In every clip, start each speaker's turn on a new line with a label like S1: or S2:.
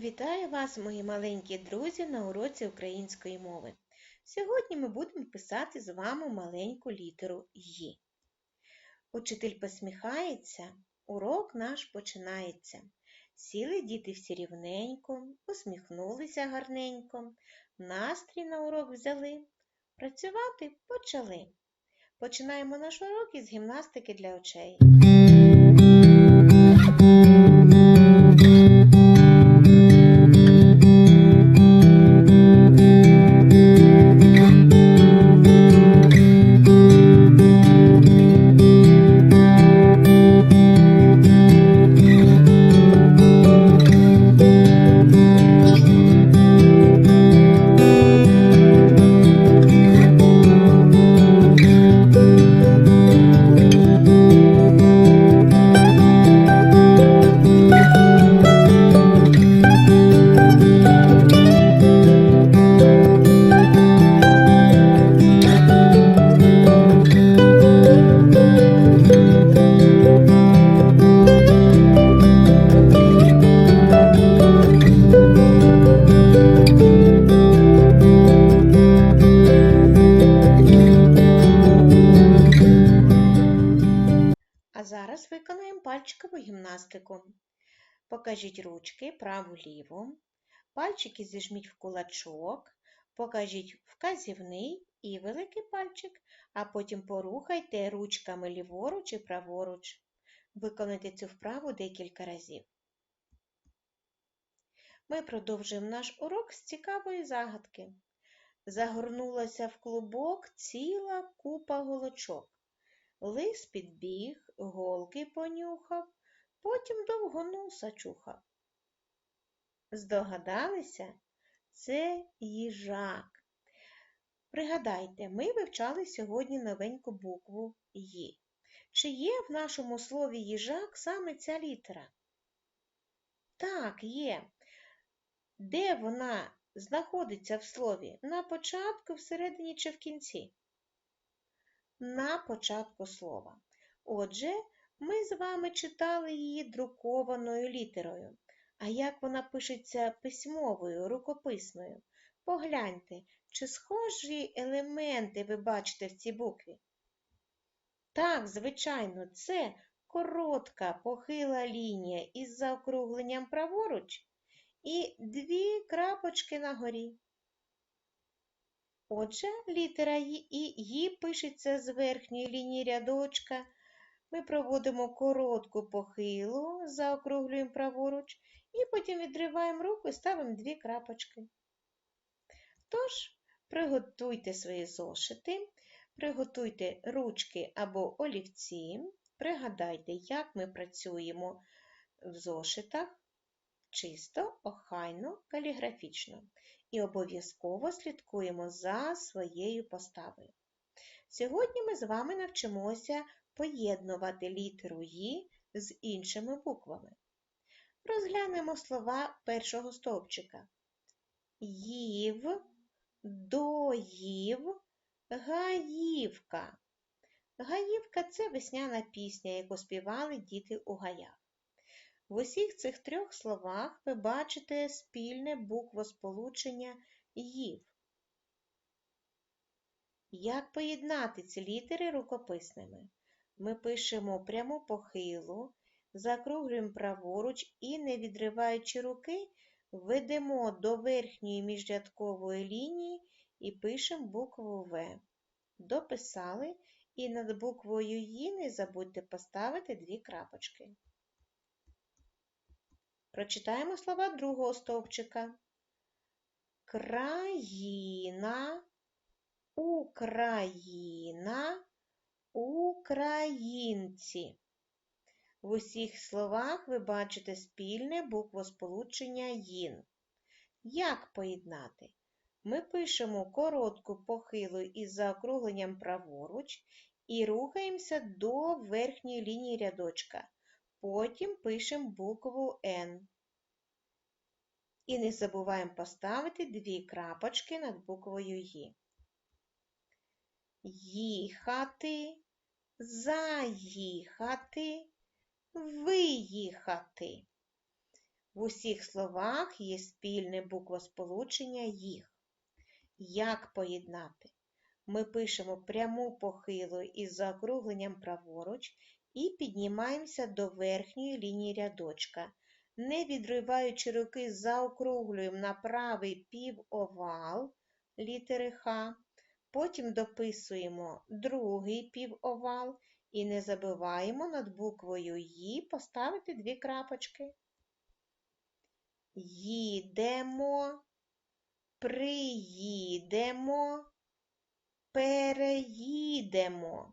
S1: Вітаю вас, мої маленькі друзі, на уроці української мови. Сьогодні ми будемо писати з вами маленьку літеру «Ї». Учитель посміхається, урок наш починається. Сіли діти всі рівненько, усміхнулися гарненько, настрій на урок взяли, працювати почали. Починаємо наш урок із гімнастики для очей. Покажіть ручки праву-ліву. Пальчики зіжміть в кулачок. Покажіть вказівний і великий пальчик, а потім порухайте ручками ліворуч і праворуч. Виконайте цю вправу декілька разів. Ми продовжуємо наш урок з цікавої загадки. Загорнулася в клубок ціла купа голочок. Лис підбіг, голки понюхав, потім довго носа чухав. Здогадалися? Це їжак. Пригадайте, ми вивчали сьогодні новеньку букву «Ї». Чи є в нашому слові їжак саме ця літера? Так, є. Де вона знаходиться в слові? На початку, всередині чи в кінці? на початку слова. Отже, ми з вами читали її друкованою літерою. А як вона пишеться письмовою, рукописною? Погляньте, чи схожі елементи ви бачите в цій букві? Так, звичайно, це коротка похила лінія із заокругленням праворуч і дві крапочки на горі. Отже, літера і пишеться з верхньої лінії рядочка. Ми проводимо коротку похилу, заокруглюємо праворуч і потім відриваємо руку і ставимо дві крапочки. Тож, приготуйте свої зошити, приготуйте ручки або олівці, пригадайте, як ми працюємо в зошитах чисто, охайно, каліграфічно і обов'язково слідкуємо за своєю поставою. Сьогодні ми з вами навчимося поєднувати літеру «Ї» з іншими буквами. Розглянемо слова першого стовпчика. Їв, доїв, гаївка. Гаївка це весняна пісня, яку співали діти у гаях. В усіх цих трьох словах ви бачите спільне буквосполучення «їв». Як поєднати ці літери рукописними? Ми пишемо пряму похилу, закруглюємо праворуч і, не відриваючи руки, ведемо до верхньої міжрядкової лінії і пишемо букву В. Дописали і над буквою «Ї» не забудьте поставити дві крапочки. Прочитаємо слова другого стовпчика. Країна, Україна, українці. В усіх словах ви бачите спільне буквосполучення «їн». Як поєднати? Ми пишемо коротку похилу із заокругленням праворуч і рухаємося до верхньої лінії рядочка. Потім пишемо букву Н. І не забуваємо поставити дві крапочки над буквою Ї. Їхати, заїхати, виїхати. В усіх словах є спільне буквосполучення їх. Як поєднати? Ми пишемо пряму похилу із заокругленням праворуч і піднімаємося до верхньої лінії рядочка. Не відриваючи руки, заокруглюємо на правий півовал літери Х. Потім дописуємо другий півовал і не забуваємо над буквою «Ї» поставити дві крапочки. Їдемо, приїдемо, переїдемо.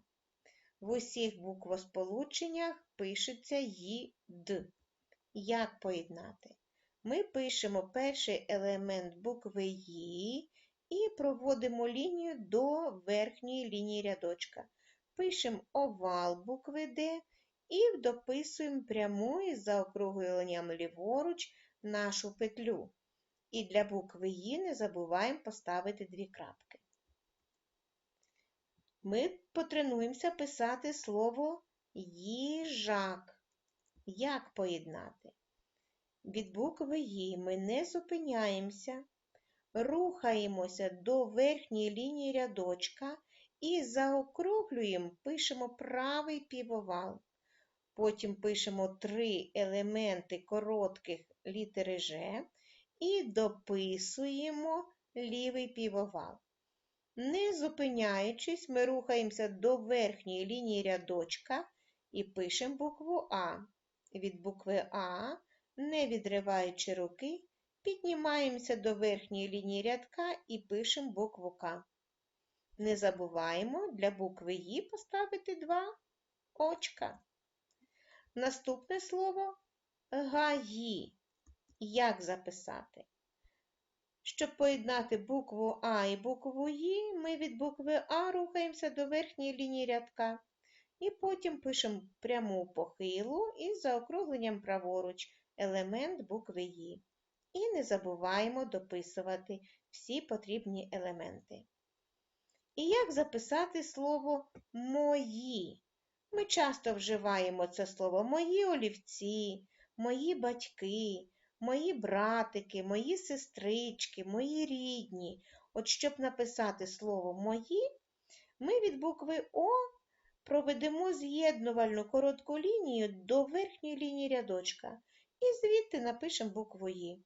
S1: В усіх буквосполученнях пишеться «ї-д». Як поєднати? Ми пишемо перший елемент букви «ї» і проводимо лінію до верхньої лінії рядочка. Пишемо овал букви Д і дописуємо пряму із заокругленням ліворуч нашу петлю. І для букви «ї» не забуваємо поставити дві крапки. Ми потренуємося писати слово їжак. Як поєднати? Від букви «ї» ми не зупиняємося, рухаємося до верхньої лінії рядочка і заокруглюємо, пишемо правий півовал. Потім пишемо три елементи коротких літери Ж і дописуємо лівий півовал. Не зупиняючись, ми рухаємося до верхньої лінії рядочка і пишемо букву А. Від букви А, не відриваючи руки, піднімаємося до верхньої лінії рядка і пишемо букву К. Не забуваємо для букви «Ї» поставити два очка. Наступне слово гаї. Як записати? Щоб поєднати букву А і букву «Ї», ми від букви А рухаємося до верхньої лінії рядка. І потім пишемо пряму похилу із заокругленням праворуч елемент букви «Ї». І не забуваємо дописувати всі потрібні елементи. І як записати слово мої? Ми часто вживаємо це слово мої олівці, мої батьки, мої братики, мої сестрички, мої рідні. От щоб написати слово мої, ми від букви О проведемо з'єднувальну коротку лінію до верхньої лінії рядочка і звідти напишемо букву «Ї».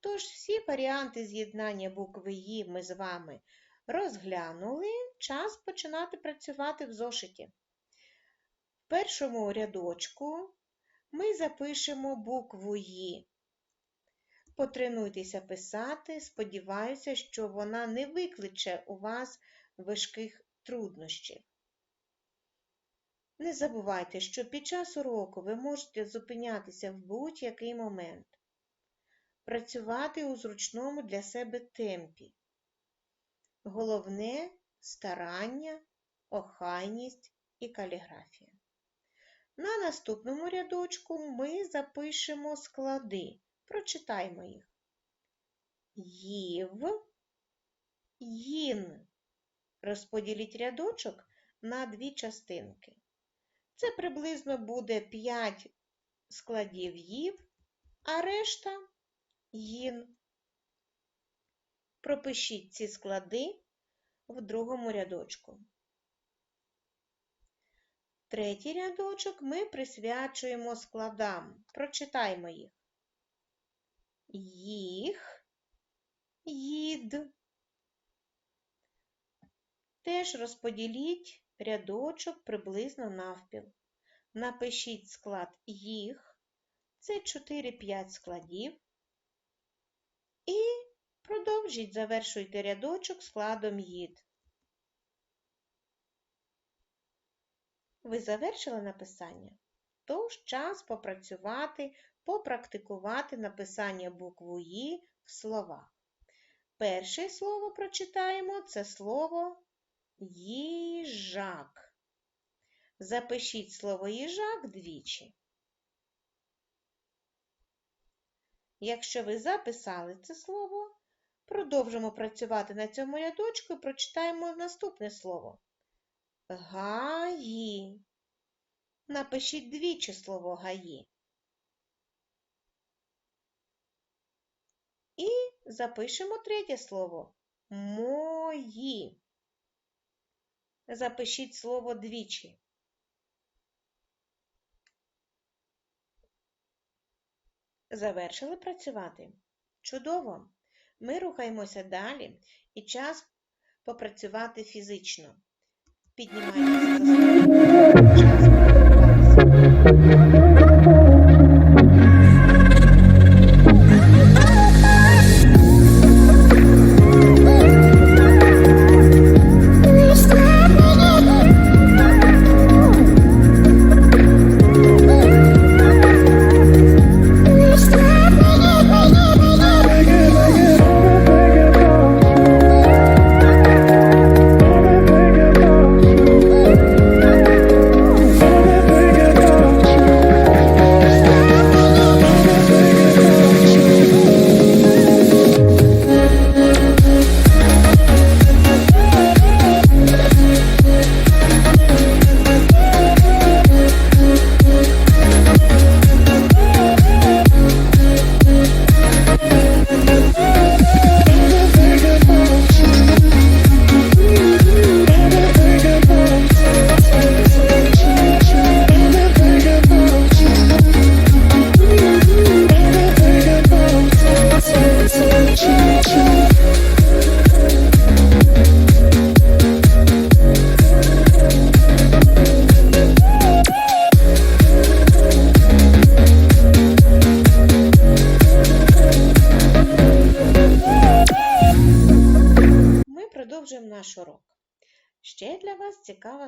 S1: Тож всі варіанти з'єднання букви «Ї» ми з вами розглянули, час починати працювати в зошиті. В першому рядочку ми запишемо букву «Ї». Потренуйтеся писати, сподіваюся, що вона не викличе у вас важких труднощів. Не забувайте, що під час уроку ви можете зупинятися в будь-який момент, працювати у зручному для себе темпі. Головне старання, охайність і каліграфія. На наступному рядочку ми запишемо склади. Прочитаймо їх. Їв, їн. Розподіліть рядочок на дві частинки. Це приблизно буде 5 складів їв, а решта їн. Пропишіть ці склади в другому рядочку. Третій рядочок ми присвячуємо складам. Прочитаймо їх. Їх, їд. Теж розподіліть рядочок приблизно навпіл. Напишіть склад їх, це 4-5 складів. І продовжіть, завершуйте рядочок складом їд. Ви завершили написання? Тож час попрацювати, попрактикувати написання букву «І» в словах. Перше слово прочитаємо це слово їжак. Запишіть слово їжак двічі. Якщо ви записали це слово, продовжимо працювати на цьому рядочку і прочитаємо наступне слово. Гаї. Напишіть двічі слово гаї. І запишемо третє слово мої. Запишіть слово двічі. Завершили працювати? Чудово! Ми рухаємося далі і час попрацювати фізично. Піднімайтеся за столом. Час приготуватися.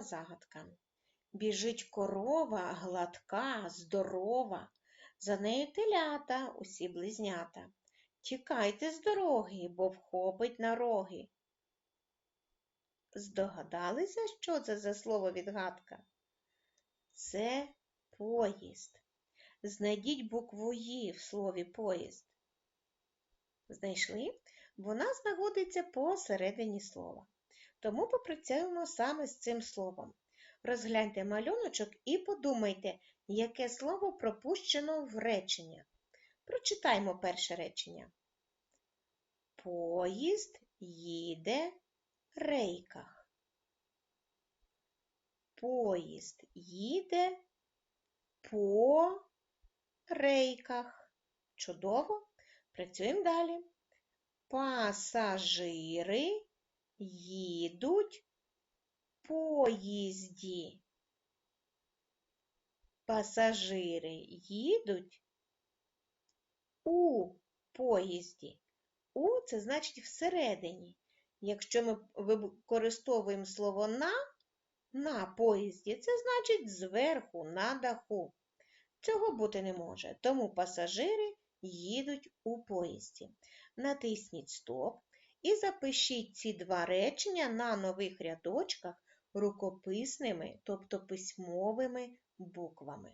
S1: Загадка. Біжить корова, гладка, здорова, за нею телята, усі близнята. Тікайте з дороги, бо вхопить на роги. Здогадалися, що це за слово відгадка? Це поїзд. Знайдіть букву «Ї» в слові поїзд. Знайшли? Вона знаходиться посередині слова. Тому попрацюємо саме з цим словом. Розгляньте малюночок і подумайте, яке слово пропущено в речення. Прочитаймо перше речення. Поїзд їде рейках. Поїзд їде по рейках. Чудово! Працюємо далі. Пасажири їдуть поїзді. Пасажири їдуть у поїзді. У це значить всередині. Якщо ми використовуємо слово на на поїзді, це значить зверху, на даху. Цього бути не може, тому пасажири їдуть у поїзді. Натисніть Стоп і запишіть ці два речення на нових рядочках рукописними, тобто письмовими буквами.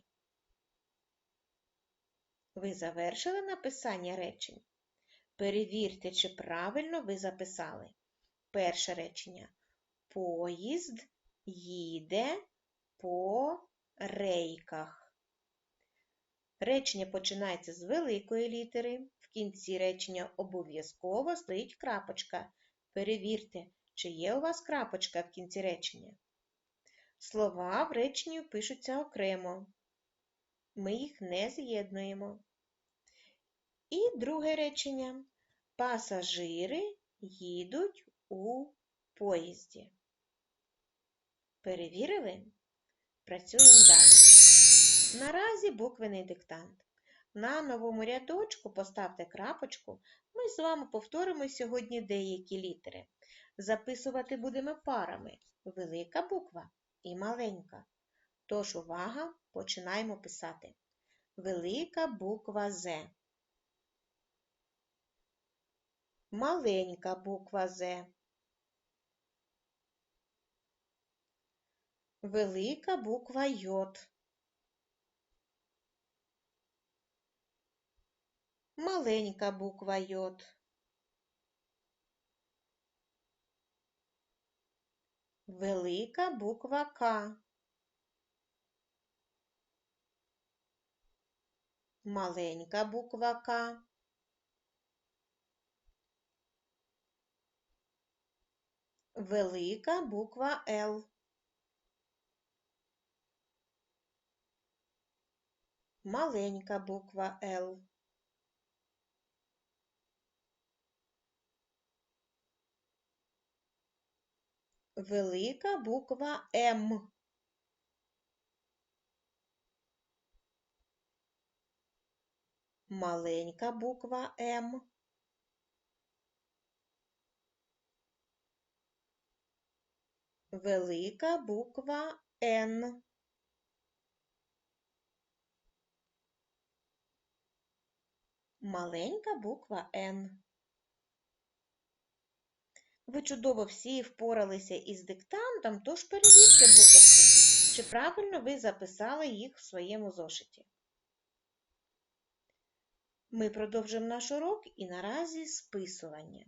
S1: Ви завершили написання речень? Перевірте, чи правильно ви записали. Перше речення. Поїзд їде по рейках. Речення починається з великої літери. В кінці речення обов'язково стоїть крапочка. Перевірте, чи є у вас крапочка в кінці речення. Слова в реченні пишуться окремо. Ми їх не з'єднуємо. І друге речення. Пасажири їдуть у поїзді. Перевірили? Працюємо далі. Наразі буквений диктант. На новому рядочку поставте крапочку. Ми з вами повторимо сьогодні деякі літери. Записувати будемо парами велика буква і маленька. Тож, увага, починаємо писати. Велика буква З. Маленька буква З. Велика буква Й. маленька буква йод. Велика буква К. Маленька буква К. Велика буква Л. Маленька буква Л. Велика буква М. Маленька буква М. Велика буква Н. Маленька буква Н. Ви чудово всі впоралися із диктантом, тож перевірте буковки, чи правильно ви записали їх в своєму зошиті. Ми продовжимо наш урок і наразі списування.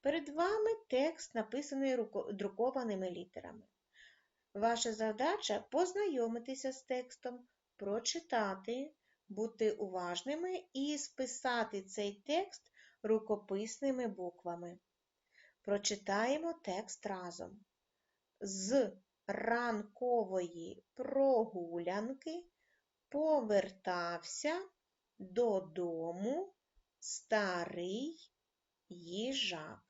S1: Перед вами текст, написаний друкованими літерами. Ваша задача познайомитися з текстом, прочитати, бути уважними і списати цей текст рукописними буквами. Прочитаємо текст разом. З ранкової прогулянки повертався додому старий їжак.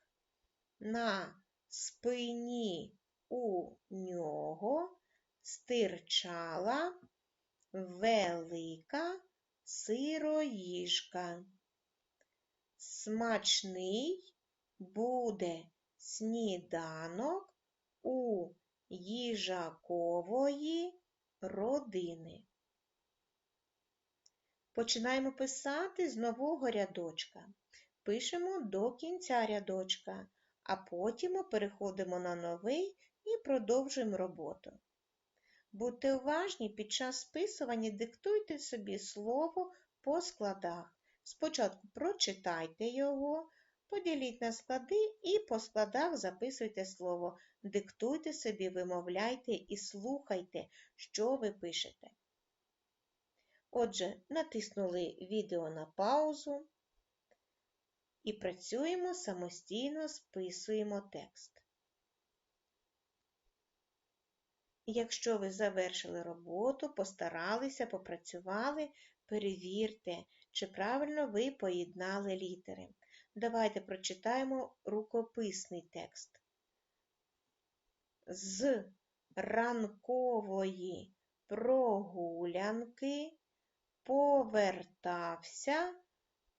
S1: На спині у нього стирчала велика сироїжка. Смачний буде сніданок у їжакової родини. Починаємо писати з нового рядочка. Пишемо до кінця рядочка, а потім переходимо на новий і продовжуємо роботу. Будьте уважні, під час списування диктуйте собі слово по складах. Спочатку прочитайте його, поділіть на склади і по складах записуйте слово. Диктуйте собі, вимовляйте і слухайте, що ви пишете. Отже, натиснули відео на паузу і працюємо самостійно списуємо текст. Якщо ви завершили роботу, постаралися, попрацювали, перевірте, чи правильно ви поєднали літери. Давайте прочитаємо рукописний текст. З ранкової прогулянки повертався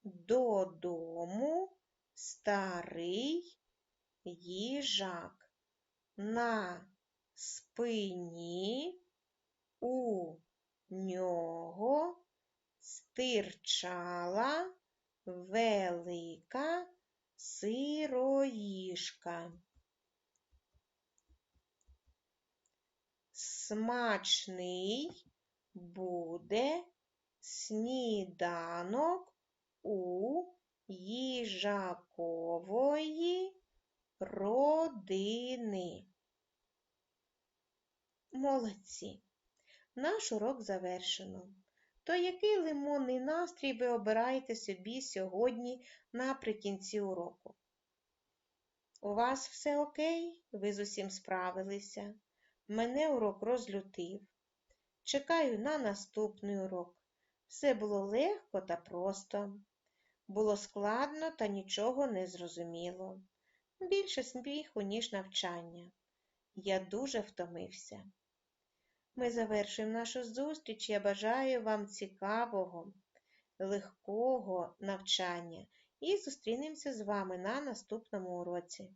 S1: додому старий їжак. На спині у нього стирчала велика сироїжка. Смачний буде сніданок у їжакової родини. Молодці! Наш урок завершено. То який лимонний настрій ви обираєте собі сьогодні наприкінці уроку? У вас все окей? Ви з усім справилися. Мене урок розлютив. Чекаю на наступний урок. Все було легко та просто. Було складно та нічого не зрозуміло. Більше сміху, ніж навчання. Я дуже втомився. Ми завершуємо нашу зустріч. Я бажаю вам цікавого, легкого навчання і зустрінемося з вами на наступному уроці.